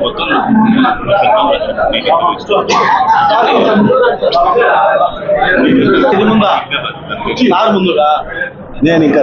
మొత్తం ఇది ముందా సార్ ముందుగా నేను ఇంకా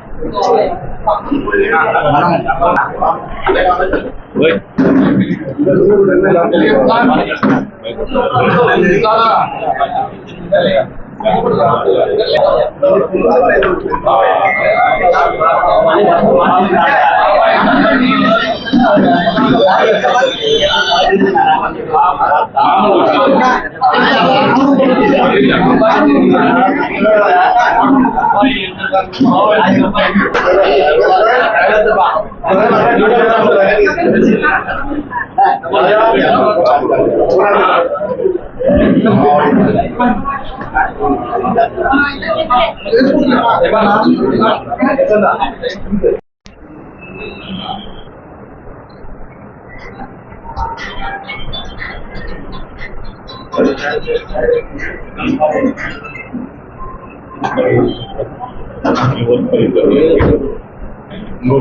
เฮ้ยก็ 真的。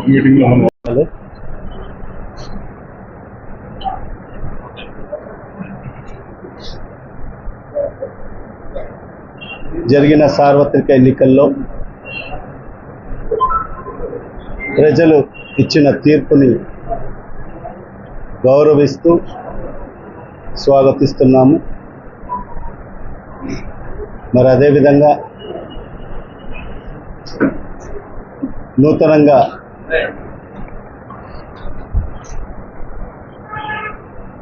మీటింగ్లో హలో జరిగిన సార్వత్రిక ఎన్నికల్లో ప్రజలు ఇచ్చిన తీర్పుని గౌరవిస్తూ స్వాగతిస్తున్నాము. మరి అదేవిధంగా నూతనంగా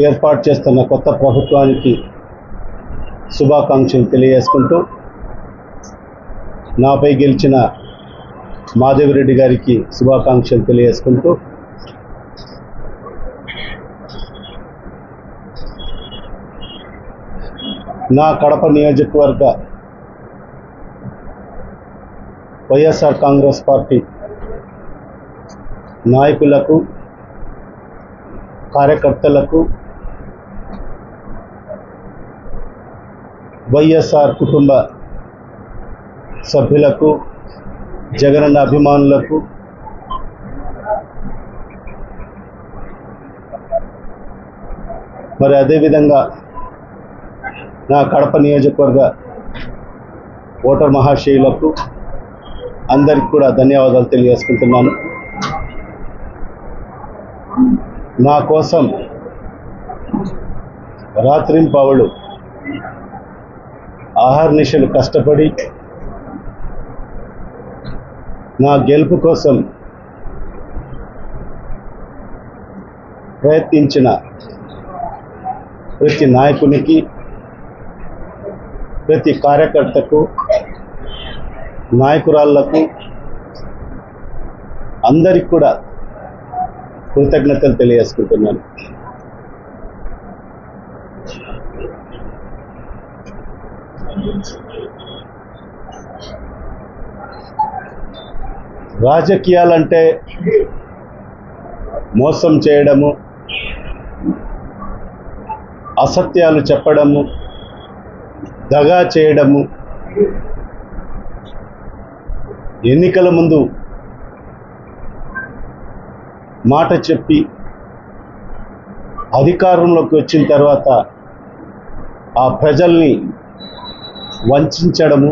ఏర్పాటు చేస్తున్న కొత్త ప్రభుత్వానికి శుభాకాంక్షలు తెలియజేసుకుంటూ నాపై గెలిచిన మాధవిరెడ్డి గారికి శుభాకాంక్షలు తెలియజేసుకుంటూ నా కడప నియోజకవర్గ వైఎస్ఆర్ కాంగ్రెస్ పార్టీ నాయకులకు కార్యకర్తలకు వైఎస్ఆర్ కుటుంబ సభ్యులకు జగనన్న అభిమానులకు మరి అదేవిధంగా నా కడప నియోజకవర్గ ఓటర్ మహాశయులకు అందరికి కూడా ధన్యవాదాలు తెలియజేసుకుంటున్నాను. నా కోసం రాత్రింపవళ్ళు ఆహార్నిశలు కష్టపడి నా గెలుపు కోసం ప్రయత్నించిన ప్రతి నాయకునికి ప్రతి కార్యకర్తకు నాయకురాళ్ళకు అందరికి కూడా కృతజ్ఞతలు తెలియజేసుకుంటున్నాను. రాజకీయాలంటే మోసం చేయడము అసత్యాలు చెప్పడము దగా చేయడము. ఎన్నికల ముందు మాట చెప్పి అధికారంలోకి వచ్చిన తర్వాత ఆ ప్రజల్ని వంచడము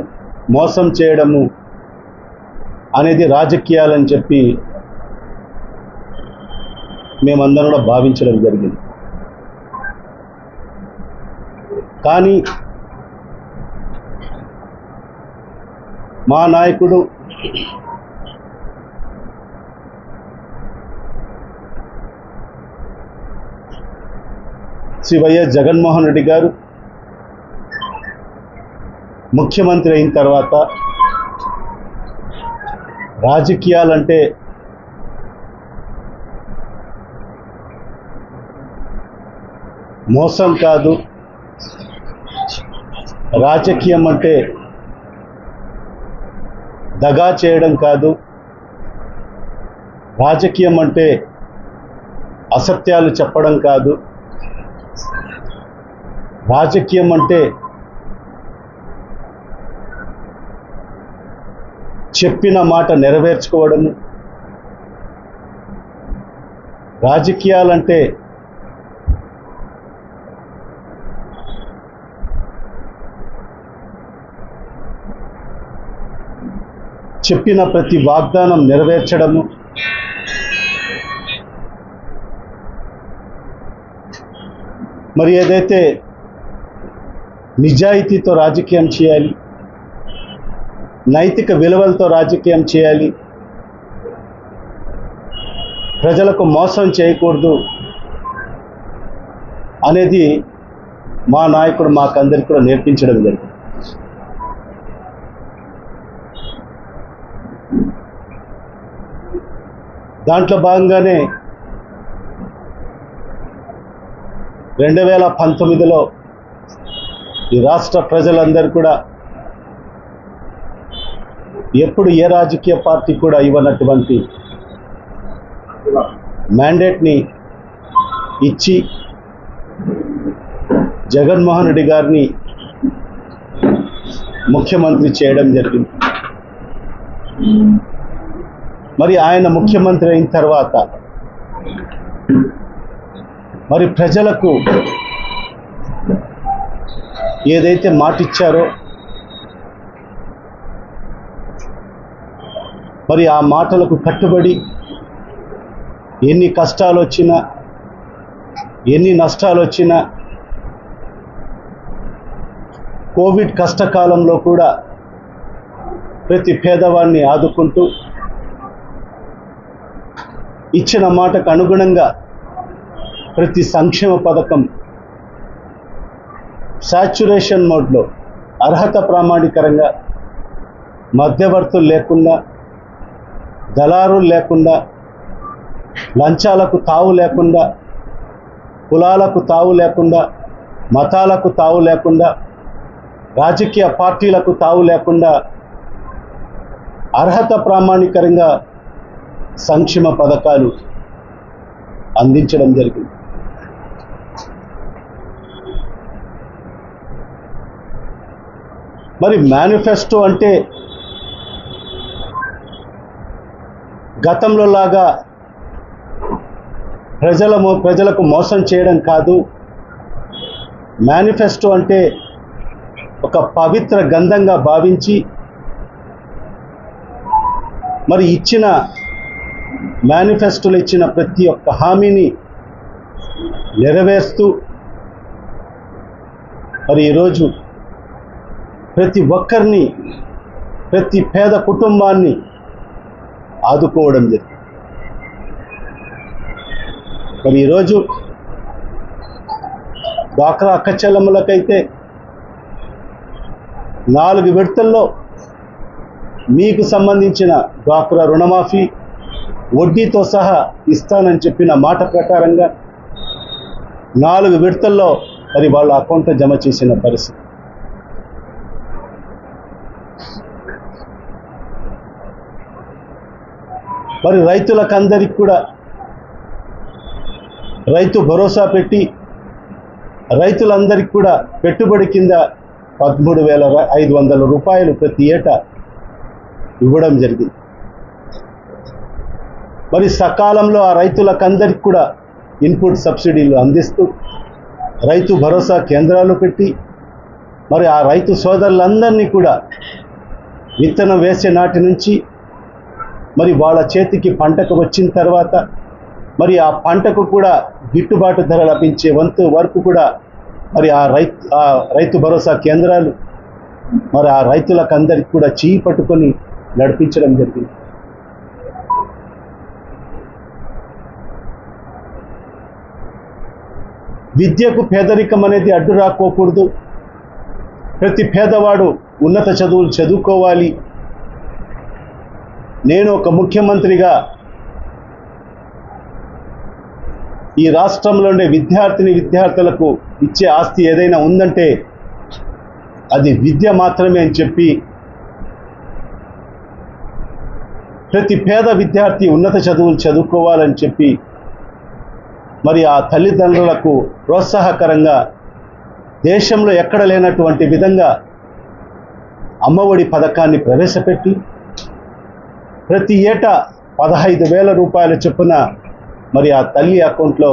మోసం చేయడము అనేది రాజకీయాలని చెప్పి మేమందరం కూడా భావించడం జరిగింది. కానీ మా నాయకుడు శ్రీ వైఎస్ జగన్మోహన్ రెడ్డి గారు ముఖ్యమంత్రి అయిన తర్వాత రాజకీయాలంటే మోసం కాదు. రాజకీయం అంటే దగా చేయడం కాదు. రాజకీయం అంటే అసత్యాలు చెప్పడం కాదు. రాజకీయం అంటే చెప్పిన మాట నెరవేర్చుకోవడము. రాజకీయాలంటే చెప్పిన ప్రతి వాగ్దానం నెరవేర్చడము. మరి ఏదైతే నిజాయితీతో రాజకీయం చేయాలి నైతిక విలువలతో రాజకీయం చేయాలి ప్రజలకు మోసం చేయకూడదు అనేది మా నాయకుడు మాకందరికీ కూడా నేర్పించడం జరిగింది. దాంట్లో భాగంగానే రెండు వేల పంతొమ్మిదిలో ఈ రాష్ట్ర ప్రజలందరూ కూడా ఎప్పుడు ఏ రాజకీయ పార్టీ కూడా ఇవ్వనటువంటి మ్యాండేట్ని ఇచ్చి జగన్మోహన్ రెడ్డి గారిని ముఖ్యమంత్రి చేయడం జరిగింది. మరి ఆయన ముఖ్యమంత్రి అయిన తర్వాత మరి ప్రజలకు ఏదైతే మాటిచ్చారో మరి ఆ మాటలకు కట్టుబడి ఎన్ని కష్టాలు వచ్చినా ఎన్ని నష్టాలు వచ్చినా కోవిడ్ కష్టకాలంలో కూడా ప్రతి పేదవాడిని ఆదుకుంటూ ఇచ్చిన మాటకు అనుగుణంగా ప్రతి సంక్షేమ పథకం సాచ్యురేషన్ మోడ్లో అర్హత ప్రామాణికరంగా మధ్యవర్తులు లేకుండా దళారులు లేకుండా లంచాలకు తావు లేకుండా కులాలకు తావు లేకుండా మతాలకు తావు లేకుండా రాజకీయ పార్టీలకు తావు లేకుండా అర్హత ప్రామాణికరంగా సంక్షేమ పథకాలు అందించడం జరిగింది. మరి మేనిఫెస్టో అంటే గతంలో లాగా ప్రజల మో- ప్రజలకు మోసం చేయడం కాదు. మేనిఫెస్టో అంటే ఒక పవిత్ర గంధంగా భావించి మరి ఇచ్చిన మేనిఫెస్టోలు ఇచ్చిన ప్రతి ఒక్క హామీని నెరవేరుస్తూ మరి ఈరోజు ప్రతి ఒక్కరిని ప్రతి పేద కుటుంబాన్ని ఆదుకోవడం జరిగింది. మరి ఈరోజు డ్వాక్రా అక్కచెల్లమ్మలకైతే నాలుగు విడతల్లో మీకు సంబంధించిన డ్వాక్రా రుణమాఫీ వడ్డీతో సహా ఇస్తానని చెప్పిన మాట ప్రకారంగా నాలుగు విడతల్లో మరి వాళ్ళ అకౌంట్ జమ చేసిన పరిస్థితి. మరి రైతులకందరికి కూడా రైతు భరోసా పెట్టి రైతులందరికీ కూడా పెట్టుబడి కింద పదమూడు వేల ఐదు వందల రూపాయలు ప్రతి ఏటా ఇవ్వడం జరిగింది. మరి సకాలంలో ఆ రైతులకందరికి కూడా ఇన్పుట్ సబ్సిడీలు అందిస్తూ రైతు భరోసా కేంద్రాలు పెట్టి మరి ఆ రైతు సోదరులందరినీ కూడా విత్తనం వేసే నాటి నుంచి మరి వాళ్ళ చేతికి పంటకు వచ్చిన తర్వాత మరి ఆ పంటకు కూడా గిట్టుబాటు ధర లభించే వంతు వరకు కూడా మరి ఆ రైతు ఆ రైతు భరోసా కేంద్రాలు మరి ఆ రైతులకు అందరికి కూడా చేయి పట్టుకొని నడిపించడం జరిగింది. విద్యకు పేదరికం అనేది అడ్డు రాకోకూడదు. ప్రతి పేదవాడు ఉన్నత చదువులు చదువుకోవాలి. నేను ఒక ముఖ్యమంత్రిగా ఈ రాష్ట్రంలో ఉండే విద్యార్థిని విద్యార్థులకు ఇచ్చే ఆస్తి ఏదైనా ఉందంటే అది విద్య మాత్రమే అని చెప్పి ప్రతి పేద విద్యార్థి ఉన్నత చదువులు చదువుకోవాలని చెప్పి మరి ఆ తల్లిదండ్రులకు ప్రోత్సాహకరంగా దేశంలో ఎక్కడ లేనటువంటి విధంగా అమ్మఒడి పథకాన్ని ప్రవేశపెట్టి ప్రతి ఏటా పదహైదు వేల రూపాయల చొప్పున మరి ఆ తల్లి అకౌంట్లో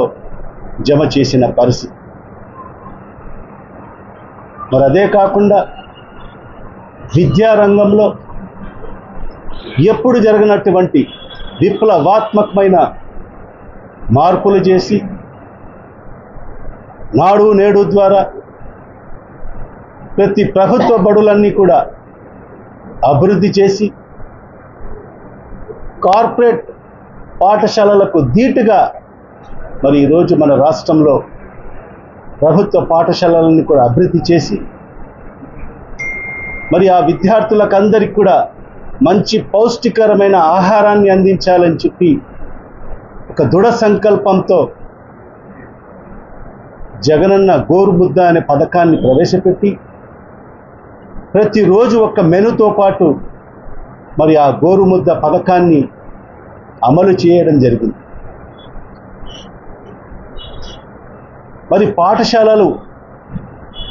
జమ చేసిన పరిస్థితి. మరి అదే కాకుండా విద్యారంగంలో ఎప్పుడు జరిగినటువంటి విప్లవాత్మకమైన మార్పులు చేసి నాడు నేడు ద్వారా ప్రతి ప్రభుత్వ బడులన్నీ కూడా అభివృద్ధి చేసి కార్పొరేట్ పాఠశాలలకు ధీటుగా మరి ఈరోజు మన రాష్ట్రంలో ప్రభుత్వ పాఠశాలలను కూడా అభివృద్ధి చేసి మరి ఆ విద్యార్థులకు అందరికి కూడా మంచి పౌష్టికరమైన ఆహారాన్ని అందించాలని చెప్పి ఒక దృఢ సంకల్పంతో జగనన్న గోరుముద్ద అనే పథకాన్ని ప్రవేశపెట్టి ప్రతిరోజు ఒక మెనుతో పాటు మరి ఆ గోరుముద్ద పథకాన్ని అమలు చేయడం జరిగింది. మరి పాఠశాలలు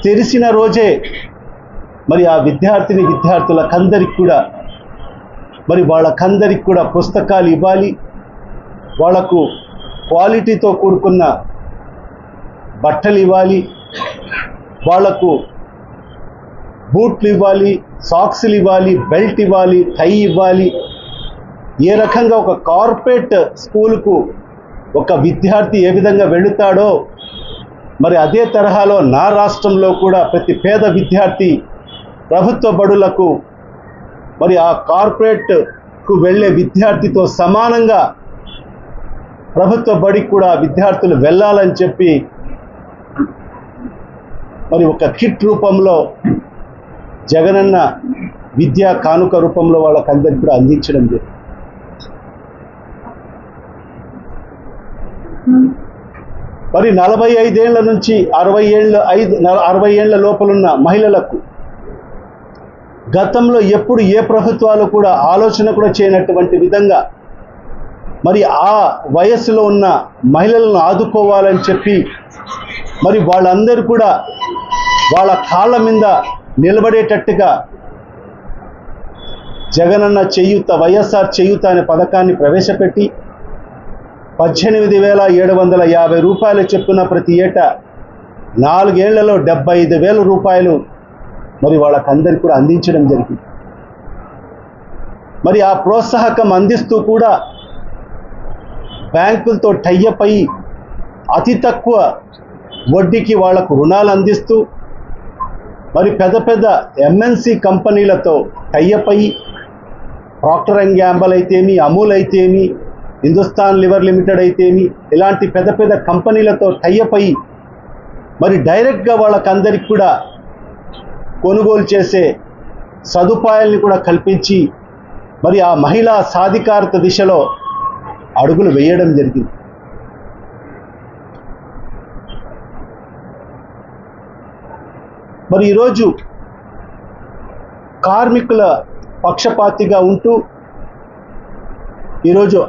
తెరిచిన రోజే మరి ఆ విద్యార్థిని విద్యార్థులకందరికి కూడా మరి వాళ్ళకందరికి కూడా పుస్తకాలు ఇవ్వాలి. వాళ్ళకు క్వాలిటీతో కూడుకున్న బట్టలు ఇవ్వాలి వాళ్ళకు బూట్లు ఇవ్వాలి సాక్స్లు ఇవ్వాలి బెల్ట్ ఇవ్వాలి టై ఇవ్వాలి ఏ రకంగా ఒక కార్పొరేట్ స్కూల్కు ఒక విద్యార్థి ఏ విధంగా వెళుతాడో మరి అదే తరహాలో నా రాష్ట్రంలో కూడా ప్రతి పేద విద్యార్థి ప్రభుత్వ బడులకు మరి ఆ కార్పొరేట్కు వెళ్ళే విద్యార్థితో సమానంగా ప్రభుత్వ బడికి కూడా విద్యార్థులు వెళ్ళాలని చెప్పి మరి ఒక కిట్ రూపంలో జగనన్న విద్యా కానుక రూపంలో వాళ్ళకందరికి కూడా అందించడం జరిగింది. మరి నలభై ఐదేళ్ళ నుంచి అరవై ఏళ్ళ ఐదు అరవై ఏళ్ళ లోపలున్న మహిళలకు గతంలో ఎప్పుడు ఏ ప్రభుత్వాలు కూడా ఆలోచన కూడా చేయనటువంటి విధంగా మరి ఆ వయస్సులో ఉన్న మహిళలను ఆదుకోవాలని చెప్పి మరి వాళ్ళందరూ కూడా వాళ్ళ కాళ్ళ మీద నిలబడేటట్టుగా జగనన్న చేయూత వైఎస్ఆర్ చేయూత అనే పథకాన్ని ప్రవేశపెట్టి పద్దెనిమిది వేల ఏడు వందల యాభై రూపాయలు చొప్పున ప్రతి ఏటా నాలుగేళ్ళలో డెబ్బై ఐదు వేల రూపాయలు మరి వాళ్ళకందరికి కూడా అందించడం జరిగింది. మరి ఆ ప్రోత్సాహకం అందిస్తూ కూడా బ్యాంకులతో టైఅప్ అయ్యి అతి తక్కువ వడ్డీకి వాళ్ళకు రుణాలు అందిస్తూ మరి పెద్ద పెద్ద ఎంఎన్సి కంపెనీలతో టైఅప్ అయ్యి ప్రాక్టర్ అండ్ గ్యాంబల్ అయితేమి అమూల్ అయితేమి హిందుస్థాన్ లివర్ లిమిటెడ్ అయితేమి ఇలాంటి పెద్ద పెద్ద కంపెనీలతో టైఅప్ అయ్యి మరి డైరెక్ట్గా వాళ్ళకందరికి కూడా కొనుగోలు చేసే సదుపాయాల్ని కూడా కల్పించి మరి ఆ మహిళా సాధికారత దిశలో అడుగులు వేయడం జరిగింది. మరి ఈరోజు కార్మికుల పక్షపాతిగా ఉంటూ ఈరోజు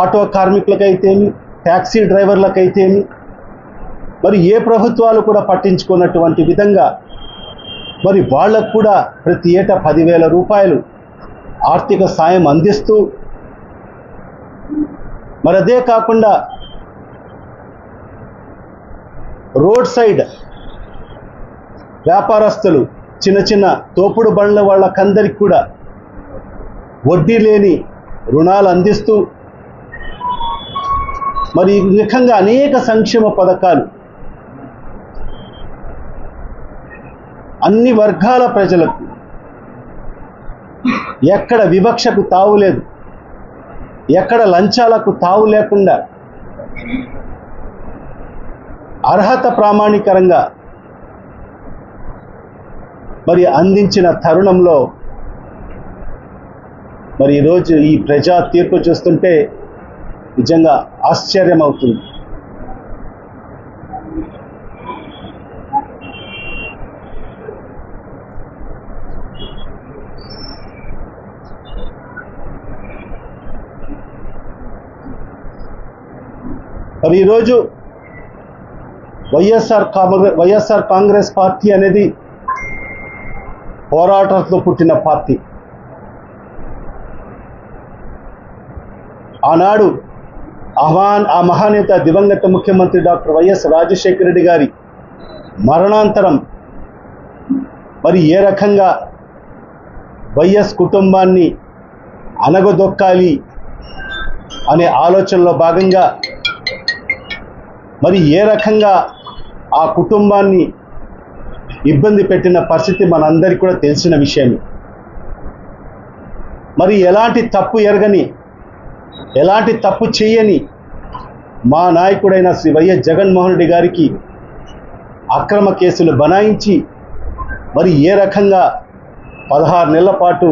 ఆటో కార్మికులకైతేమి ట్యాక్సీ డ్రైవర్లకైతేమి మరి ఏ ప్రభుత్వాలు కూడా పట్టించుకున్నటువంటి విధంగా మరి వాళ్ళకు కూడా ప్రతి ఏటా పదివేల రూపాయలు ఆర్థిక సాయం అందిస్తూ మరి అదే కాకుండా రోడ్ సైడ్ వ్యాపారస్తులు చిన్న చిన్న తోపుడు బండ్ల వాళ్ళకందరికి కూడా వడ్డీ లేని రుణాలు అందిస్తూ మరి ఈ రకంగా అనేక సంక్షేమ పథకాలు అన్ని వర్గాల ప్రజలకు ఎక్కడ వివక్షకు తావులేదు ఎక్కడ లంచాలకు తావు లేకుండా అర్హత ప్రామాణికరంగా మరి అందించిన తరుణంలో మరి ఈరోజు ఈ ప్రజా తీర్పు చూస్తుంటే నిజంగా ఆశ్చర్యం అవుతుంది మరి ఈరోజు YSR Congress YSR Congress party అనేది పోరాటంతో పుట్టిన పార్టీ. ఆనాడు అహాన్ ఆ మహానేత దివంగత ముఖ్యమంత్రి డాక్టర్ వైఎస్ రాజశేఖర రెడ్డి గారి మరణాంతరం మరి ఏ రకంగా వైఎస్ కుటుంబాన్ని అనగదొక్కాలి అనే ఆలోచనలో భాగంగా మరి ఏ రకంగా ఆ కుటుంబాన్ని ఇబ్బంది పెట్టిన పరిస్థితి మనందరికీ కూడా తెలిసిన విషయమే. మరి ఎలాంటి తప్పు ఎరగని ఎలాంటి తప్పు చేయని మా నాయకుడైన శ్రీ వైఎస్ జగన్మోహన్ రెడ్డి గారికి అక్రమ కేసులు బనాయించి మరి ఏ రకంగా పదహారు నెలల పాటు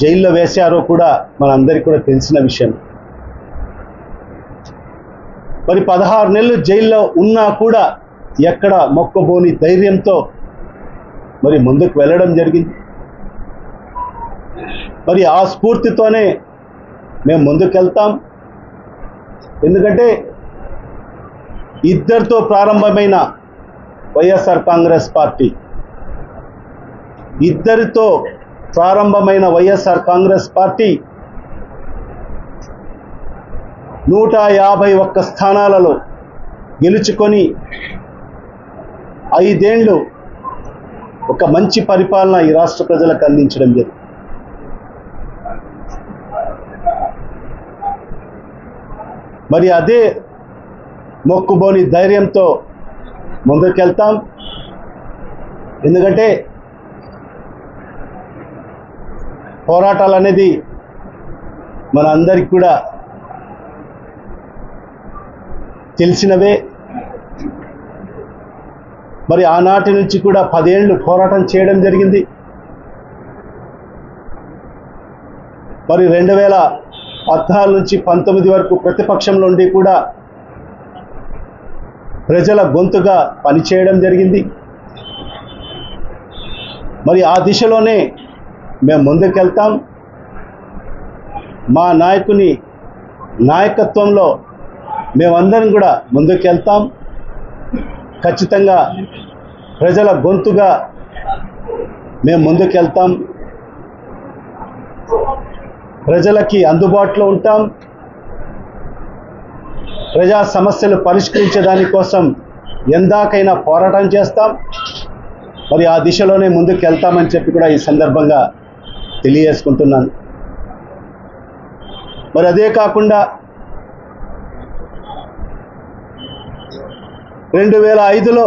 జైల్లో వేశారో కూడా మనందరికీ కూడా తెలిసిన విషయం. మరి పదహారు నెలలు జైల్లో ఉన్నా కూడా ఎక్కడ మొక్కబోని ధైర్యంతో మరి ముందుకు వెళ్ళడం జరిగింది. మరి ఆ స్ఫూర్తితోనే మేము ముందుకెళ్తాం. ఎందుకంటే ఇద్దరితో ప్రారంభమైన వైఎస్ఆర్ కాంగ్రెస్ పార్టీ ఇద్దరితో ప్రారంభమైన వైఎస్ఆర్ కాంగ్రెస్ పార్టీ నూట యాభై ఒక్క స్థానాలలో గెలుచుకొని ఐదేండ్లు ఒక మంచి పరిపాలన ఈ రాష్ట్ర ప్రజలకు అందించడం జరిగింది. మరి అదే మొక్కుబోని ధైర్యంతో ముందుకెళ్తాం. ఎందుకంటే పోరాటాలు అనేది మన అందరికి కూడా తెలిసినవే. మరి ఆనాటి నుంచి కూడా పదేళ్ళు పోరాటం చేయడం జరిగింది. మరి రెండు వేల పద్నాలుగు నుంచి పంతొమ్మిది వరకు ప్రతిపక్షంలో ఉండి కూడా ప్రజల గొంతుగా పనిచేయడం జరిగింది. మరి ఆ దిశలోనే మేము ముందుకెళ్తాం. మా నాయకుని నాయకత్వంలో మేమందరం కూడా ముందుకెళ్తాం. ఖచ్చితంగా ప్రజల గొంతుగా మేము ముందుకెళ్తాం. ప్రజలకి అందుబాటులో ఉంటాం. ప్రజా సమస్యలు పరిష్కరించే దానికోసం ఎందాకైనా పోరాటం చేస్తాం. మరి ఆ దిశలోనే ముందుకు వెళ్తామని చెప్పి కూడా ఈ సందర్భంగా తెలియజేసుకుంటున్నాను. మరి అదే కాకుండా రెండు వేల ఐదులో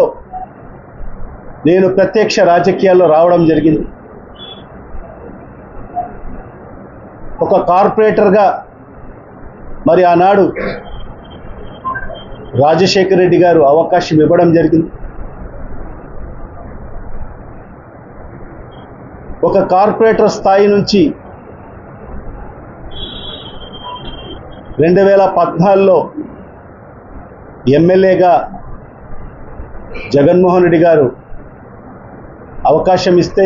నేను ప్రత్యక్ష రాజకీయాల్లో రావడం జరిగింది. ఒక కార్పొరేటర్గా మరి ఆనాడు రాజశేఖర రెడ్డి గారు అవకాశం ఇవ్వడం జరిగింది. ఒక కార్పొరేటర్ స్థాయి నుంచి రెండు వేల పద్నాలుగులో ఎమ్మెల్యేగా జగన్మోహన్ రెడ్డి గారు అవకాశం ఇస్తే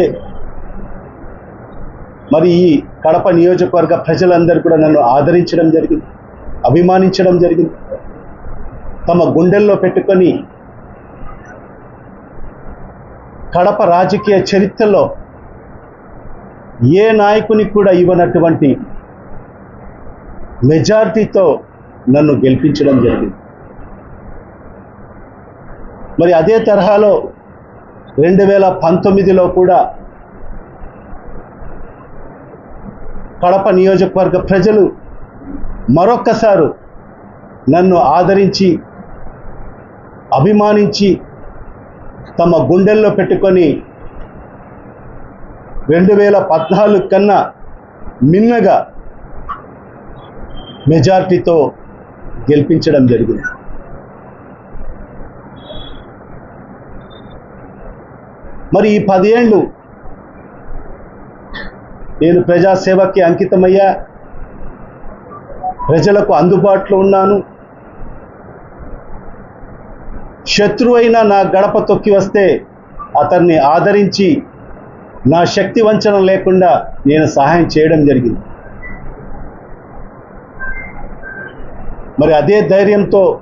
మరి ఈ కడప నియోజకవర్గ ప్రజలందరూ కూడా నన్ను ఆదరించడం జరిగింది అభిమానించడం జరిగింది. తమ గుండెల్లో పెట్టుకొని కడప రాజకీయ చరిత్రలో ఏ నాయకునికి కూడా ఇవ్వనటువంటి మెజార్టీతో నన్ను గెలిపించడం జరిగింది. మరి అదే తరహాలో రెండు వేల పంతొమ్మిదిలో కూడా కడప నియోజకవర్గ ప్రజలు మరొక్కసారు నన్ను ఆదరించి అభిమానించి తమ గుండెల్లో పెట్టుకొని రెండు వేల పద్నాలుగు కన్నా మిన్నగా మెజార్టీతో గెలిపించడం జరిగింది. మరి ఈ పదేళ్ళు నేను ప్రజాసేవకి అంకితమయ్యా. ప్రజలకు అందుబాటులో ఉన్నాను. శత్రువైన నా గడప తొక్కి వస్తే అతన్ని ఆదరించి నా శక్తి వంచన లేకుండా నేను సహాయం చేయడం జరిగింది. మరి అదే ధైర్యంతో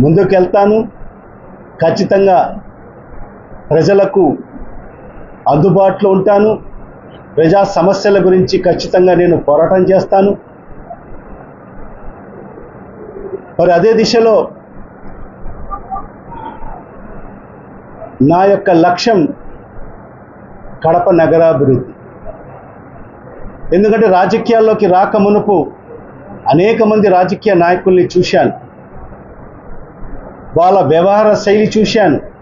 ముందుకెళ్తాను. ఖచ్చితంగా ప్రజలకు అందుబాటులో ఉంటాను. ప్రజా సమస్యల గురించి ఖచ్చితంగా నేను పోరాటం చేస్తాను. మరి అదే దిశలో నా యొక్క లక్ష్యం కడప నగరాభివృద్ధి. ఎందుకంటే రాజకీయాల్లోకి రాక మునుపు అనేక మంది రాజకీయ నాయకుల్ని చూశాను. వాళ్ళ వ్యవహార శైలి చూశాను.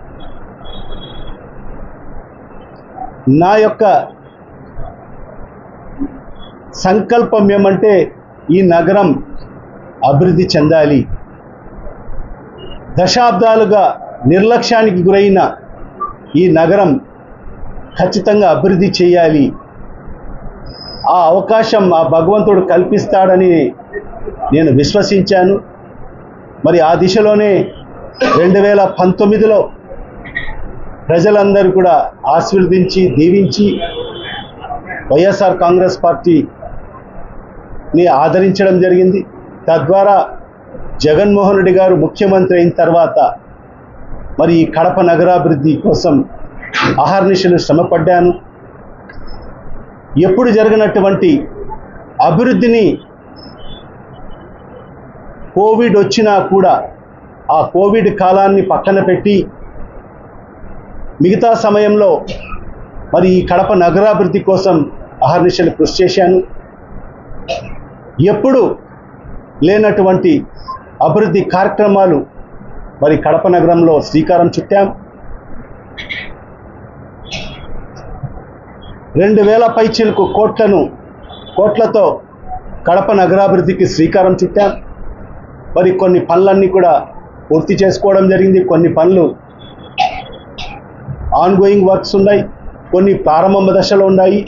నా యొక్క సంకల్పం ఏమంటే ఈ నగరం అభివృద్ధి చెందాలి. దశాబ్దాలుగా నిర్లక్ష్యానికి గురైన ఈ నగరం ఖచ్చితంగా అభివృద్ధి చేయాలి. ఆ అవకాశం ఆ భగవంతుడు కల్పిస్తాడని నేను విశ్వసించాను. మరి ఆ దిశలోనే రెండు వేల పంతొమ్మిదిలో ప్రజలందరూ కూడా ఆశీర్వదించి దీవించి వైఎస్ఆర్ కాంగ్రెస్ పార్టీని ఆదరించడం జరిగింది. తద్వారా జగన్మోహన్ రెడ్డి గారు ముఖ్యమంత్రి అయిన తర్వాత మరి ఈ కడప నగరాభివృద్ధి కోసం అహర్నిశలు శ్రమపడ్డాను. ఎప్పుడు జరిగినటువంటి అభివృద్ధిని కోవిడ్ వచ్చినా కూడా ఆ కోవిడ్ కాలాన్ని పక్కన పెట్టి మిగతా సమయంలో మరి ఈ కడప నగరాభివృద్ధి కోసం అహర్నిశలు కృషి చేశాను. ఎప్పుడు లేనటువంటి అభివృద్ధి కార్యక్రమాలు మరి కడప నగరంలో శ్రీకారం చుట్టాం. రెండు వేల పైచీలకు కోట్లను కోట్లతో కడప నగరాభివృద్ధికి శ్రీకారం చుట్టాం. మరి కొన్ని పనులన్నీ కూడా పూర్తి చేసుకోవడం జరిగింది. కొన్ని పనులు ఆన్గోయింగ్ వర్క్స్ ఉన్నాయి కొన్ని ప్రారంభ దశలు ఉన్నాయి.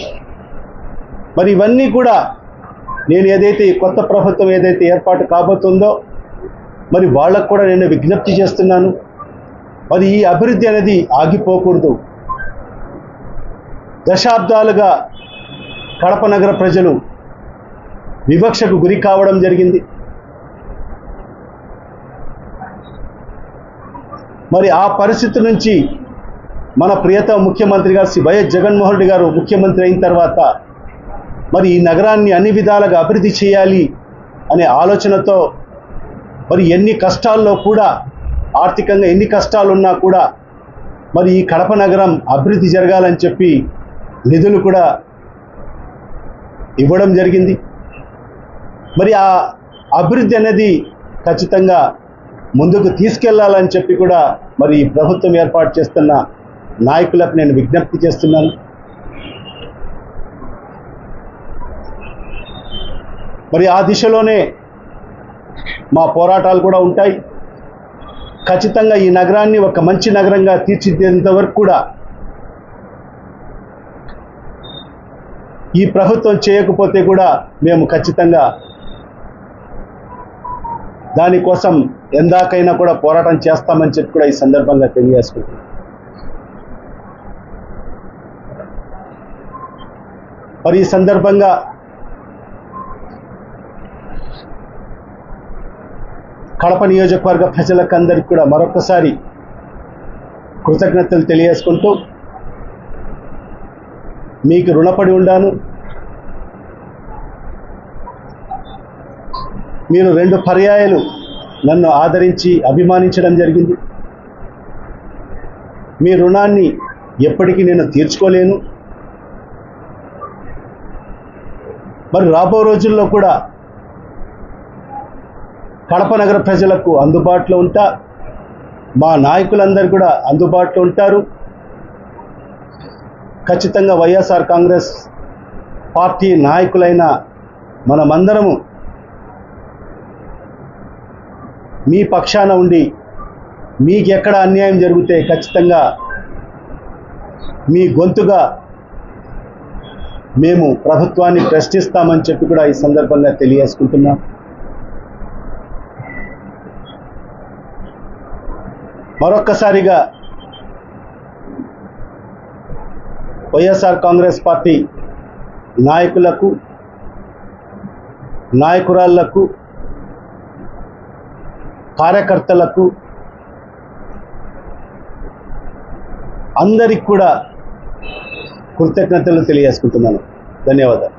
మరి ఇవన్నీ కూడా నేను ఏదైతే కొత్త ప్రభుత్వం ఏదైతే ఏర్పాటు కాబోతుందో మరి వాళ్ళకు కూడా నేను విజ్ఞప్తి చేస్తున్నాను. మరి ఈ అభివృద్ధి అనేది ఆగిపోకూడదు. దశాబ్దాలుగా కడప నగర ప్రజలు వివక్షకు గురి కావడం జరిగింది. మరి ఆ పరిస్థితి నుంచి మన ప్రియతమ ముఖ్యమంత్రి శ్రీ వైఎస్ జగన్మోహన్ రెడ్డి గారు ముఖ్యమంత్రి అయిన తర్వాత మరి ఈ నగరాన్ని అన్ని విధాలుగా అభివృద్ధి చేయాలి అనే ఆలోచనతో మరి ఎన్ని కష్టాల్లో కూడా ఆర్థికంగా ఎన్ని కష్టాలున్నా కూడా మరి ఈ కడప నగరం అభివృద్ధి జరగాలని చెప్పి నిధులు కూడా ఇవ్వడం జరిగింది. మరి ఆ అభివృద్ధి అనేది ఖచ్చితంగా ముందుకు తీసుకెళ్ళాలని చెప్పి కూడా మరి ప్రభుత్వం ఏర్పాటు చేస్తున్న నాయకులకు నేను విజ్ఞప్తి చేస్తున్నాను. మరి ఆ దిశలోనే మా పోరాటాలు కూడా ఉంటాయి. ఖచ్చితంగా ఈ నగరాన్ని ఒక మంచి నగరంగా తీర్చిదిద్దేంత వరకు కూడా ఈ ప్రభుత్వం చేయకపోతే కూడా మేము ఖచ్చితంగా దానికోసం ఎందాకైనా కూడా పోరాటం చేస్తామని చెప్పి కూడా ఈ సందర్భంగా తెలియజేసుకుంటున్నాం. మరి ఈ సందర్భంగా కడప నియోజకవర్గ ప్రజలకు అందరికీ కూడా మరొకసారి కృతజ్ఞతలు తెలియజేసుకుంటూ మీకు రుణపడి ఉండాను. మీరు రెండు పర్యాయాలు నన్ను ఆదరించి అభిమానించడం జరిగింది. మీ రుణాన్ని ఎప్పటికీ నేను తీర్చుకోలేను. మరి రాబో రోజుల్లో కూడా కడప నగర ప్రజలకు అందుబాటులో ఉంటా మా నాయకులందరూ కూడా అందుబాటులో ఉంటారు. ఖచ్చితంగా వైఎస్ఆర్ కాంగ్రెస్ పార్టీ నాయకులైన మనమందరము మీ పక్షాన ఉండి మీకు ఎక్కడ అన్యాయం జరిగితే ఖచ్చితంగా మీ గొంతుగా మేము ప్రభుత్వాన్ని ప్రశ్నిస్తామని చెప్పి కూడా ఈ సందర్భంగా తెలియజేసుకుంటున్నాం. మరొక్కసారిగా వైఎస్ఆర్ కాంగ్రెస్ పార్టీ నాయకులకు నాయకురాళ్ళకు కార్యకర్తలకు అందరికి కూడా కృతజ్ఞతలు తెలియజేసుకుంటున్నాను. ధన్యవాదాలు.